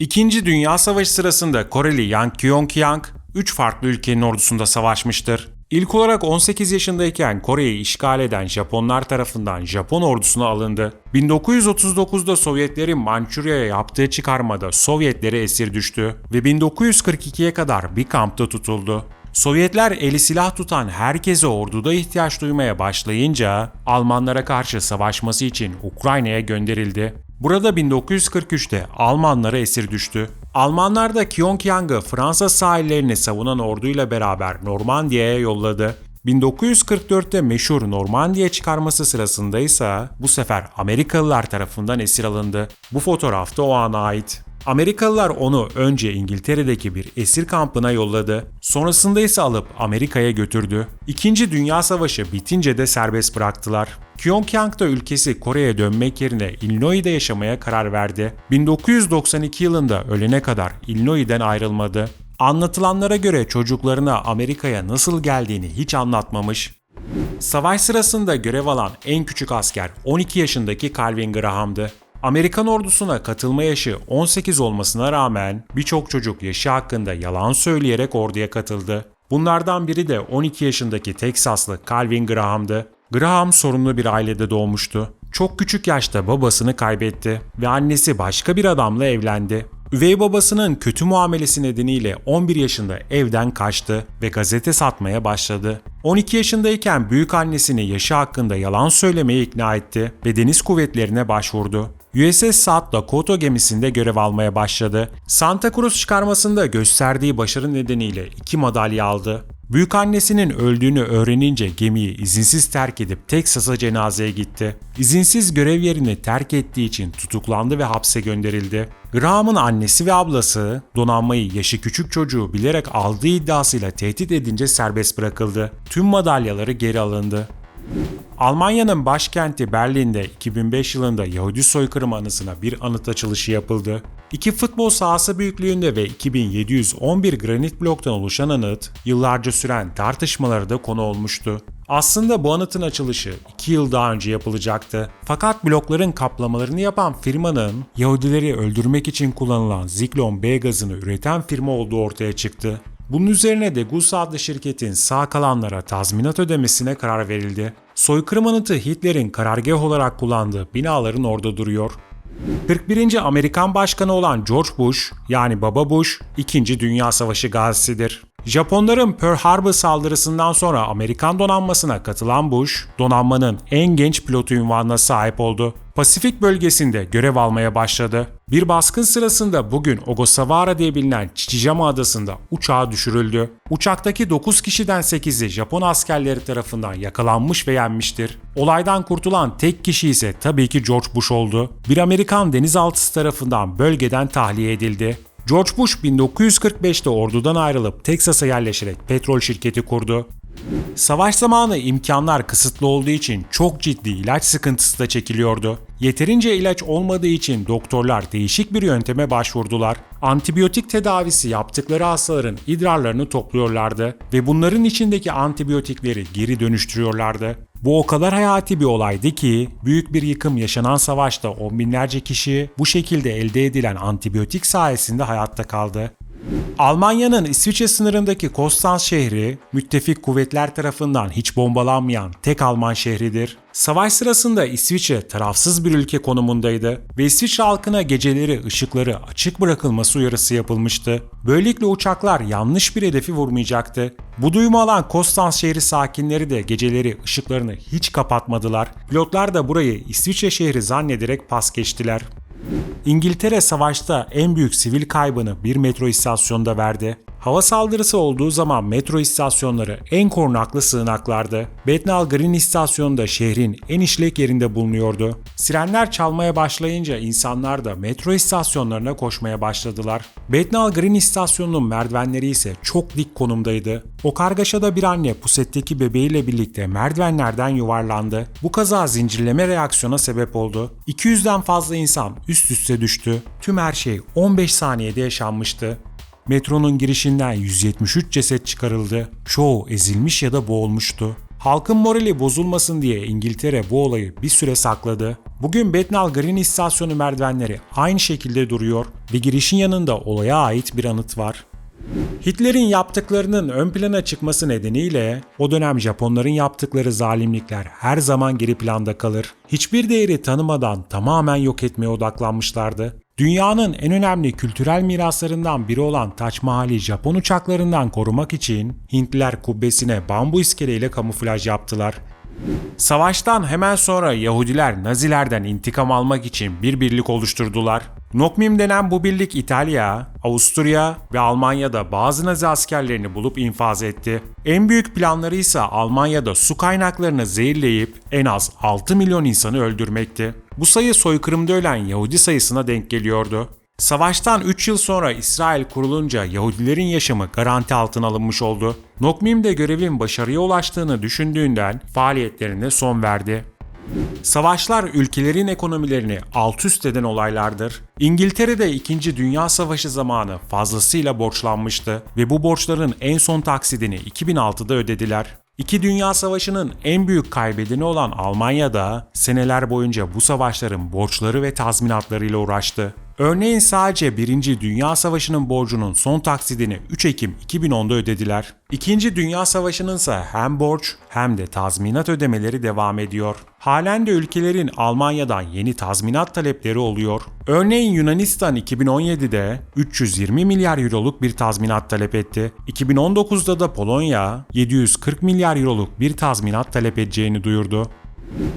İkinci Dünya Savaşı sırasında Koreli Yang Kyong-kyang 3 farklı ülkenin ordusunda savaşmıştır. İlk olarak 18 yaşındayken Kore'yi işgal eden Japonlar tarafından Japon ordusuna alındı. 1939'da Sovyetlerin Mançurya'ya yaptığı çıkarmada Sovyetlere esir düştü ve 1942'ye kadar bir kampta tutuldu. Sovyetler eli silah tutan herkese orduda ihtiyaç duymaya başlayınca Almanlara karşı savaşması için Ukrayna'ya gönderildi. Burada 1943'te Almanlara esir düştü. Almanlar da Pyongyang'ı Fransa sahillerini savunan orduyla beraber Normandiya'ya yolladı. 1944'te meşhur Normandiya çıkarması sırasında ise bu sefer Amerikalılar tarafından esir alındı. Bu fotoğrafta o ana ait. Amerikalılar onu önce İngiltere'deki bir esir kampına yolladı. Sonrasında ise alıp Amerika'ya götürdü. İkinci Dünya Savaşı bitince de serbest bıraktılar. Pyongyang da ülkesi Kore'ye dönmek yerine Illinois'de yaşamaya karar verdi. 1992 yılında ölene kadar Illinois'den ayrılmadı. Anlatılanlara göre çocuklarına Amerika'ya nasıl geldiğini hiç anlatmamış. Savaş sırasında görev alan en küçük asker 12 yaşındaki Calvin Graham'dı. Amerikan ordusuna katılma yaşı 18 olmasına rağmen birçok çocuk yaşı hakkında yalan söyleyerek orduya katıldı. Bunlardan biri de 12 yaşındaki Teksaslı Calvin Graham'dı. Graham sorunlu bir ailede doğmuştu. Çok küçük yaşta babasını kaybetti ve annesi başka bir adamla evlendi. Üvey babasının kötü muamelesi nedeniyle 11 yaşında evden kaçtı ve gazete satmaya başladı. 12 yaşındayken büyük annesini yaşı hakkında yalan söylemeye ikna etti ve deniz kuvvetlerine başvurdu. USS South Dakota gemisinde görev almaya başladı. Santa Cruz çıkarmasında gösterdiği başarı nedeniyle iki madalya aldı. Büyük annesinin öldüğünü öğrenince gemiyi izinsiz terk edip Teksas'a cenazeye gitti. İzinsiz görev yerini terk ettiği için tutuklandı ve hapse gönderildi. Graham'ın annesi ve ablası donanmayı yaşı küçük çocuğu bilerek aldığı iddiasıyla tehdit edince serbest bırakıldı. Tüm madalyaları geri alındı. Almanya'nın başkenti Berlin'de 2005 yılında Yahudi soykırım anısına bir anıt açılışı yapıldı. İki futbol sahası büyüklüğünde ve 2711 granit bloktan oluşan anıt, yıllarca süren tartışmalara da konu olmuştu. Aslında bu anıtın açılışı 2 yıl daha önce yapılacaktı. Fakat blokların kaplamalarını yapan firmanın Yahudileri öldürmek için kullanılan Ziklon B gazını üreten firma olduğu ortaya çıktı. Bunun üzerine de Gus adlı şirketin sağ kalanlara tazminat ödemesine karar verildi. Soykırım anıtı Hitler'in karargah olarak kullandığı binaların orada duruyor. 41. Amerikan Başkanı olan George Bush yani Baba Bush 2. Dünya Savaşı gazisidir. Japonların Pearl Harbor saldırısından sonra Amerikan donanmasına katılan Bush, donanmanın en genç pilotu ünvanına sahip oldu. Pasifik bölgesinde görev almaya başladı. Bir baskın sırasında bugün Ogasawara diye bilinen Chichijama adasında uçağı düşürüldü. Uçaktaki 9 kişiden 8'i Japon askerleri tarafından yakalanmış ve yenmiştir. Olaydan kurtulan tek kişi ise tabii ki George Bush oldu. Bir Amerikan denizaltısı tarafından bölgeden tahliye edildi. George Bush 1945'te ordudan ayrılıp Teksas'a yerleşerek petrol şirketi kurdu. Savaş zamanı imkanlar kısıtlı olduğu için çok ciddi ilaç sıkıntısı da çekiliyordu. Yeterince ilaç olmadığı için doktorlar değişik bir yönteme başvurdular. Antibiyotik tedavisi yaptıkları hastaların idrarlarını topluyorlardı ve bunların içindeki antibiyotikleri geri dönüştürüyorlardı. Bu o kadar hayati bir olaydı ki büyük bir yıkım yaşanan savaşta on binlerce kişi bu şekilde elde edilen antibiyotik sayesinde hayatta kaldı. Almanya'nın İsviçre sınırındaki Konstanz şehri, müttefik kuvvetler tarafından hiç bombalanmayan tek Alman şehridir. Savaş sırasında İsviçre tarafsız bir ülke konumundaydı ve İsviçre halkına geceleri ışıkları açık bırakılması uyarısı yapılmıştı. Böylelikle uçaklar yanlış bir hedefi vurmayacaktı. Bu duyumu alan Konstanz şehri sakinleri de geceleri ışıklarını hiç kapatmadılar. Pilotlar da burayı İsviçre şehri zannederek pas geçtiler. İngiltere savaşta en büyük sivil kaybını bir metro istasyonunda verdi. Hava saldırısı olduğu zaman metro istasyonları en korunaklı sığınaklardı. Bethnal Green istasyonu da şehrin en işlek yerinde bulunuyordu. Sirenler çalmaya başlayınca insanlar da metro istasyonlarına koşmaya başladılar. Bethnal Green istasyonunun merdivenleri ise çok dik konumdaydı. O kargaşada bir anne pusetteki bebeğiyle birlikte merdivenlerden yuvarlandı. Bu kaza zincirleme reaksiyona sebep oldu. 200'den fazla insan üst üste düştü. Tüm her şey 15 saniyede yaşanmıştı. Metronun girişinden 173 ceset çıkarıldı. Çoğu ezilmiş ya da boğulmuştu. Halkın morali bozulmasın diye İngiltere bu olayı bir süre sakladı. Bugün Bethnal Green istasyonu merdivenleri aynı şekilde duruyor ve girişin yanında olaya ait bir anıt var. Hitler'in yaptıklarının ön plana çıkması nedeniyle o dönem Japonların yaptıkları zalimlikler her zaman geri planda kalır. Hiçbir değeri tanımadan tamamen yok etmeye odaklanmışlardı. Dünyanın en önemli kültürel miraslarından biri olan Taç Mahal'i Japon uçaklarından korumak için Hintliler kubbesine bambu iskeleyle kamuflaj yaptılar. Savaştan hemen sonra Yahudiler Nazilerden intikam almak için bir birlik oluşturdular. Nokmim denen bu birlik İtalya, Avusturya ve Almanya'da bazı Nazi askerlerini bulup infaz etti. En büyük planları ise Almanya'da su kaynaklarını zehirleyip en az 6 milyon insanı öldürmekti. Bu sayı soykırımda ölen Yahudi sayısına denk geliyordu. Savaştan 3 yıl sonra İsrail kurulunca Yahudilerin yaşamı garanti altına alınmış oldu. Nokmim de görevin başarıya ulaştığını düşündüğünden faaliyetlerine son verdi. Savaşlar ülkelerin ekonomilerini alt üst eden olaylardır. İngiltere'de 2. Dünya Savaşı zamanı fazlasıyla borçlanmıştı ve bu borçların en son taksidini 2006'da ödediler. İki Dünya Savaşı'nın en büyük kaybedeni olan Almanya'da seneler boyunca bu savaşların borçları ve tazminatlarıyla uğraştı. Örneğin sadece 1. Dünya Savaşı'nın borcunun son taksidini 3 Ekim 2010'da ödediler. İkinci Dünya Savaşı'nın ise hem borç hem de tazminat ödemeleri devam ediyor. Halen de ülkelerin Almanya'dan yeni tazminat talepleri oluyor. Örneğin Yunanistan 2017'de 320 milyar euroluk bir tazminat talep etti. 2019'da da Polonya 740 milyar euroluk bir tazminat talep edeceğini duyurdu.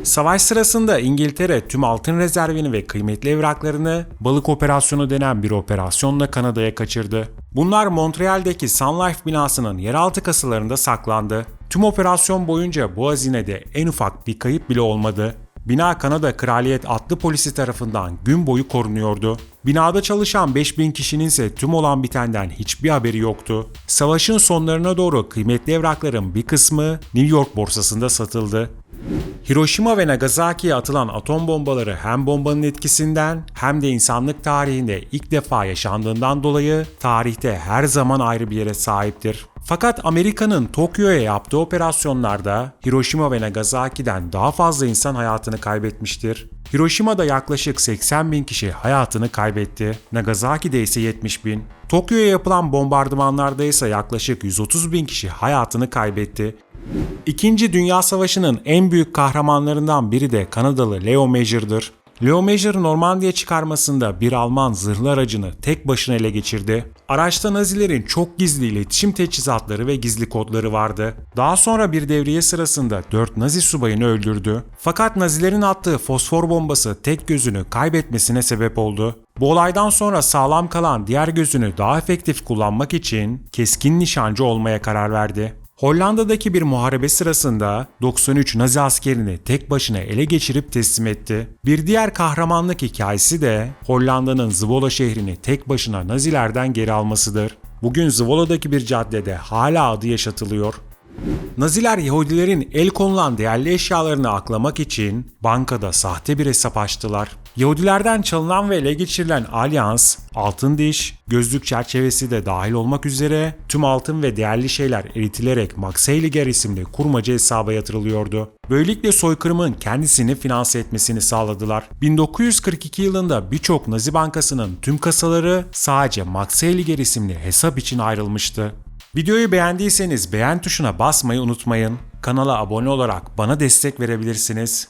Savaş sırasında İngiltere tüm altın rezervini ve kıymetli evraklarını balık operasyonu denen bir operasyonla Kanada'ya kaçırdı. Bunlar Montreal'deki Sun Life binasının yeraltı kasalarında saklandı. Tüm operasyon boyunca bu hazinede en ufak bir kayıp bile olmadı. Bina Kanada Kraliyet Atlı Polisi tarafından gün boyu korunuyordu. Binada çalışan 5000 kişinin ise tüm olan bitenden hiçbir haberi yoktu. Savaşın sonlarına doğru kıymetli evrakların bir kısmı New York borsasında satıldı. Hiroşima ve Nagasaki'ye atılan atom bombaları hem bombanın etkisinden hem de insanlık tarihinde ilk defa yaşandığından dolayı tarihte her zaman ayrı bir yere sahiptir. Fakat Amerika'nın Tokyo'ya yaptığı operasyonlarda Hiroşima ve Nagasaki'den daha fazla insan hayatını kaybetmiştir. Hiroşima'da yaklaşık 80 bin kişi hayatını kaybetti. Nagasaki'de ise 70 bin. Tokyo'ya yapılan bombardımanlarda ise yaklaşık 130 bin kişi hayatını kaybetti. İkinci Dünya Savaşı'nın en büyük kahramanlarından biri de Kanadalı Leo Major'dır. Leo Major Normandiya çıkarmasında bir Alman zırhlı aracını tek başına ele geçirdi. Araçta Nazilerin çok gizli iletişim teçhizatları ve gizli kodları vardı. Daha sonra bir devriye sırasında 4 Nazi subayını öldürdü. Fakat Nazilerin attığı fosfor bombası tek gözünü kaybetmesine sebep oldu. Bu olaydan sonra sağlam kalan diğer gözünü daha efektif kullanmak için keskin nişancı olmaya karar verdi. Hollanda'daki bir muharebe sırasında 93 Nazi askerini tek başına ele geçirip teslim etti. Bir diğer kahramanlık hikayesi de Hollanda'nın Zwolle şehrini tek başına Nazilerden geri almasıdır. Bugün Zwolle'daki bir caddede hala adı yaşatılıyor. Naziler Yahudilerin el konulan değerli eşyalarını aklamak için bankada sahte bir hesap açtılar. Yahudilerden çalınan ve ele geçirilen alyans, altın diş, gözlük çerçevesi de dahil olmak üzere tüm altın ve değerli şeyler eritilerek Max Heiliger isimli kurmaca hesaba yatırılıyordu. Böylelikle soykırımın kendisini finanse etmesini sağladılar. 1942 yılında birçok Nazi bankasının tüm kasaları sadece Max Heiliger isimli hesap için ayrılmıştı. Videoyu beğendiyseniz beğen tuşuna basmayı unutmayın. Kanala abone olarak bana destek verebilirsiniz.